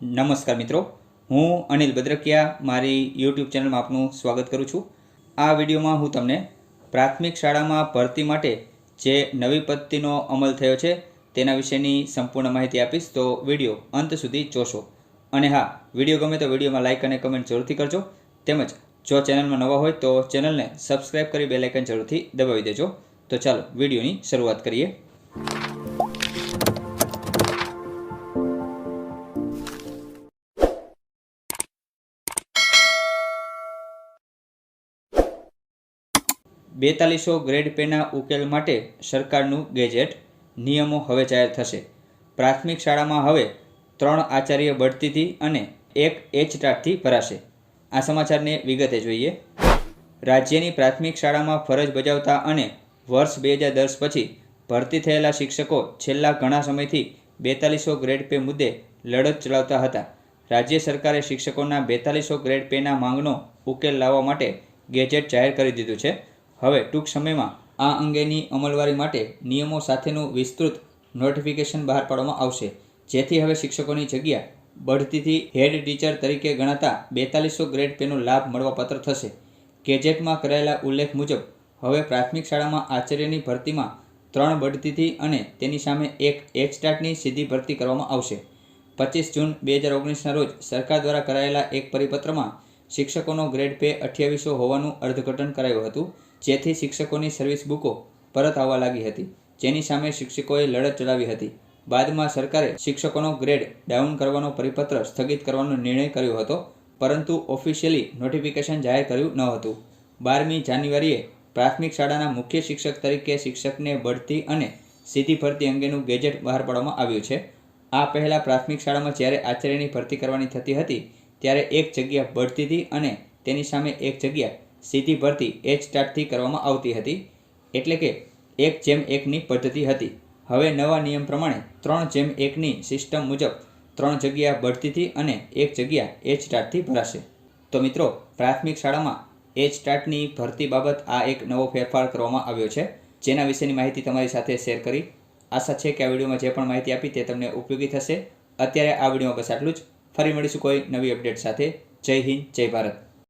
નમસ્કાર મિત્રો. હું અનિલ ભદ્રકિયા મારી યુટ્યુબ ચેનલમાં આપનું સ્વાગત કરું છું. આ વિડીયોમાં હું તમને પ્રાથમિક શાળામાં ભરતી માટે જે નવી પદ્ધતિનો અમલ થયો છે, તેના વિશેની સંપૂર્ણ માહિતી આપીશ. તો વીડિયો અંત સુધી જોશો. અને હા, વીડિયો ગમે તો વિડીયોમાં લાઇક અને કમેન્ટ જરૂરથી કરજો. તેમજ જો ચેનલમાં નવા હોય તો ચેનલને સબસ્ક્રાઈબ કરી બેલાઇકન જરૂરથી દબાવી દેજો. તો ચાલો વિડીયોની શરૂઆત કરીએ. બેતાલીસો ગ્રેડ પેના ઉકેલ માટે સરકારનું ગેજેટ, નિયમો હવે જાહેર થશે. પ્રાથમિક શાળામાં હવે ત્રણ આચાર્ય બઢતીથી અને એક એચ ટાટથી ભરાશે. આ સમાચારને વિગતે જોઈએ. રાજ્યની પ્રાથમિક શાળામાં ફરજ બજાવતા અને વર્ષ બે હજાર દસ પછી ભરતી થયેલા શિક્ષકો છેલ્લા ઘણા સમયથી બેતાલીસો ગ્રેડ પે મુદ્દે લડત ચલાવતા હતા. રાજ્ય સરકારે શિક્ષકોના બેતાલીસો ગ્રેડ પેના માંગનો ઉકેલ લાવવા માટે ગેજેટ જાહેર કરી દીધું છે. હવે ટૂંક સમયમાં આ અંગેની અમલવારી માટે નિયમો સાથેનું વિસ્તૃત નોટિફિકેશન બહાર પાડવામાં આવશે. જેથી હવે શિક્ષકોની જગ્યા બઢતીથી હેડ ટીચર તરીકે ગણાતા બેતાલીસો ગ્રેડ પેનો લાભ મળવાપાત્ર થશે. ગેજેટમાં કરાયેલા ઉલ્લેખ મુજબ, હવે પ્રાથમિક શાળામાં આચાર્યની ભરતીમાં ત્રણ બઢતીથી અને તેની સામે એક એક સ્ટાર્ટની સીધી ભરતી કરવામાં આવશે. પચીસ જૂન બે હજાર ઓગણીસના રોજ સરકાર દ્વારા કરાયેલા એક પરિપત્રમાં શિક્ષકોનો ગ્રેડ પે અઠ્યાવીસો હોવાનું અર્થઘટન કરાયું હતું. જેથી શિક્ષકોની સર્વિસ બુકો પરત આવવા લાગી હતી. જેની સામે શિક્ષકોએ લડત ચલાવી હતી. બાદમાં સરકારે શિક્ષકોનો ગ્રેડ ડાઉન કરવાનો પરિપત્ર સ્થગિત કરવાનો નિર્ણય કર્યો હતો, પરંતુ ઓફિશિયલી નોટિફિકેશન જાહેર કર્યું ન હતું. બારમી જાન્યુઆરીએ પ્રાથમિક શાળાના મુખ્ય શિક્ષક તરીકે શિક્ષકને બઢતી અને સીધી ભરતી અંગેનું ગેજેટ બહાર પાડવામાં આવ્યું છે. આ પહેલાં પ્રાથમિક શાળામાં જ્યારે આચાર્યની ભરતી કરવાની થતી હતી, ત્યારે એક જગ્યા બઢતીથી અને તેની સામે એક જગ્યા સીધી ભરતી એચ સ્ટાર્ટથી કરવામાં આવતી હતી. એટલે કે એક જેમ એકની પદ્ધતિ હતી. હવે નવા નિયમ પ્રમાણે ત્રણ જેમ એકની સિસ્ટમ મુજબ ત્રણ જગ્યા બઢતીથી અને એક જગ્યા એચ સ્ટાર્ટથી ભરાશે. તો મિત્રો, પ્રાથમિક શાળામાં એચ સ્ટાર્ટની ભરતી બાબત આ એક નવો ફેરફાર કરવામાં આવ્યો છે. જેના વિશેની માહિતી તમારી સાથે શેર કરી. આશા છે કે આ વિડીયોમાં જે પણ માહિતી આપી તે તમને ઉપયોગી થશે. અત્યારે આ વિડીયોમાં બસ આટલું જ. ફરી મળીશું કોઈ નવી અપડેટ સાથે. જય હિન્દ, જય ભારત.